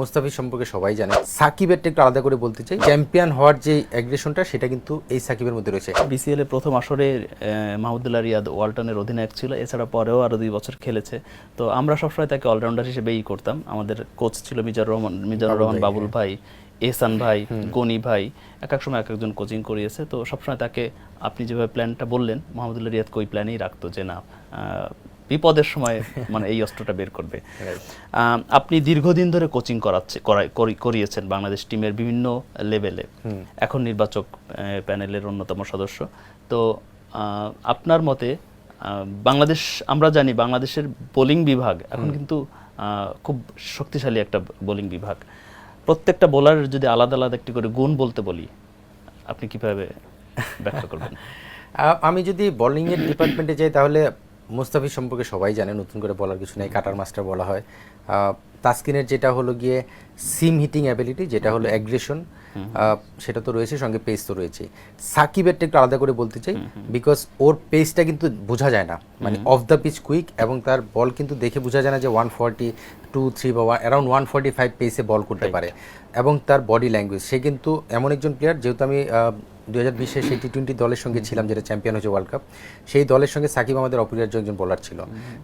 মুস্তাফিজ সম্পর্কে সবাই জানে। সাকিবেরটা একটু আলাদা করে বলতে চাই। চ্যাম্পিয়ন হওয়ার যে অ্যাগ্রেশনটা সেটা কিন্তু এই সাকিবের মধ্যে রয়েছে। বিসিএল এর প্রথম আসরে মাহমুদুল্লাহ রিয়াদ ওয়ালটনের অধিনায়ক ছিল। এছাড়া পরেও আরও দুই বছর খেলেছে। তো আমরা সবসময় তাকে অলরাউন্ডার হিসেবেই করতাম। আমাদের কোচ ছিল মিজানুর রহমান মিজানুর রহমান বাবুল ভাই এহসান ভাই গনি ভাই এক এক সময় এক একজন কোচিং করিয়েছে। তো সবসময় তাকে আপনি যেভাবে প্ল্যানটা বললেন মাহমুদুল্লাহ রিয়াদকে ওই প্ল্যানেই রাখতো যে না বিপদের সময় মানে এই অস্ত্রটা বের করবে। আপনি দীর্ঘদিন ধরে কোচিং করাচ্ছে করিয়েছেন বাংলাদেশ টিমের বিভিন্ন লেভেলে এখন নির্বাচক প্যানেলের অন্যতম সদস্য। তো আপনার মতে বাংলাদেশ আমরা জানি বাংলাদেশের বোলিং বিভাগ এখন কিন্তু খুব শক্তিশালী একটা বোলিং বিভাগ। প্রত্যেকটা বোলার যদি আলাদা আলাদা একটি করে গুণ বলতে বলি আপনি কীভাবে ব্যাখ্যা করবেন? আমি যদি বোলিংয়ের ডিপার্টমেন্টে যাই তাহলে মুস্তাফিজ সম্পর্কে সবাই জানে নতুন করে বলার কিছু নেই কাটার মাস্টার বলা হয়। তাস্কিনের তাসকিনের যেটা হলো গিয়ে সিম হিটিং অ্যাবিলিটি যেটা হলো অ্যাগ্রেশন সেটা তো রয়েছে সঙ্গে পেস তো রয়েছে। সাকিবেরটা একটু আলাদা করে বলতে চাই বিকজ ওর পেসটা কিন্তু বোঝা যায় না। মানে অফ দ্য পিচ কুইক এবং তার বল কিন্তু দেখে বোঝা যায় না যে ওয়ান ফর্টি টু থ্রি বা অ্যারাউন্ড ওয়ান ফর্টি ফাইভ পেসে বল করতে পারে এবং তার বডি ল্যাঙ্গুয়েজ সে কিন্তু এমন একজন প্লেয়ার যেহেতু আমি দুই হাজার বিশে সেই টি টোয়েন্টি দলের সঙ্গে ছিলাম যেটা চ্যাম্পিয়ন হয়েছে ওয়ার্ল্ড কাপ সেই দলের সঙ্গে সাকিব আমাদের অপরিহার্য একজন বোলার ছিল।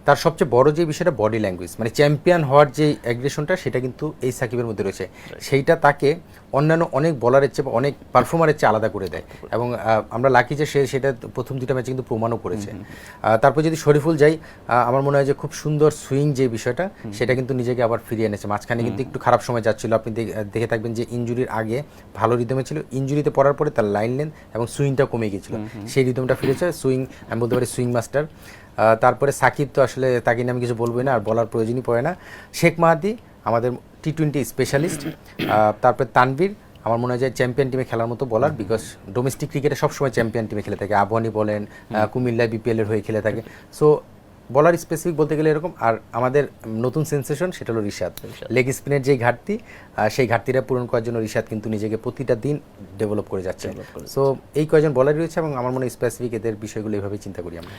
তার সবচেয়ে বড় যে বিষয়টা বডি ল্যাঙ্গুয়েজ মানে চ্যাম্পিয়ন হওয়ার যে অ্যাগ্রেশনটা সেটা কিন্তু এই সাকিবের মধ্যে রয়েছে। সেইটা তাকে অন্যান্য অনেক বলারের চেয়ে অনেক পারফর্মারের চেয়ে আলাদা করে দেয়। এবং আমরা লাকি যে সে সেটা প্রথম দুটা ম্যাচে কিন্তু প্রমাণও করেছে। তারপর যদি শরীফুল যাই আমার মনে হয় যে খুব সুন্দর সুইং যে বিষয়টা সেটা কিন্তু নিজেকে আবার ফিরিয়ে এনেছে। মাঝখানে কিন্তু একটু খারাপ সময় যাচ্ছিল। আপনি দেখ- থাকবেন যে ইঞ্জুরির আগে ভালো রিদমে ছিল ইঞ্জুরিতে পড়ার পরে তার লাইন লেন এবং সুইংটা কমে গিয়েছিল। সেই রিদমটা ফিরেছে সুইং আমি বলতে পারি সুইং মাস্টার। তারপরে সাকিব তো আসলে তাকে নিয়ে আমি কিছু বলবোই না আর বলার প্রয়োজনই পড়ে না। শেখ মাহাদি আমাদের টি টোয়েন্টি স্পেশালিস্ট তারপরে তানভীর আমার মনে হয় যে চ্যাম্পিয়ন টিমে খেলার মতো বলার বিকজ ডোমেস্টিক ক্রিকেটে সবসময় চ্যাম্পিয়ন টিমে খেলে থাকে। আবহানি বলেন কুমিল্লা বিপিএল এর হয়ে খেলে থাকে। সো বলার স্পেসিফিক বলতে গেলে এরকম। আর আমাদের নতুন সেন্সেশন সেটা হলো রিশাদ। লেগ স্পিনের যে ঘাটতি সেই ঘাটতিটা পূরণ করার জন্য রিশাদ কিন্তু নিজেকে প্রতিটা দিন ডেভেলপ করে যাচ্ছে। সো এই কয়জন বলারই রয়েছে এবং আমার মনে হয় স্পেসিফিক এদের বিষয়গুলো এইভাবে চিন্তা করি আমরা।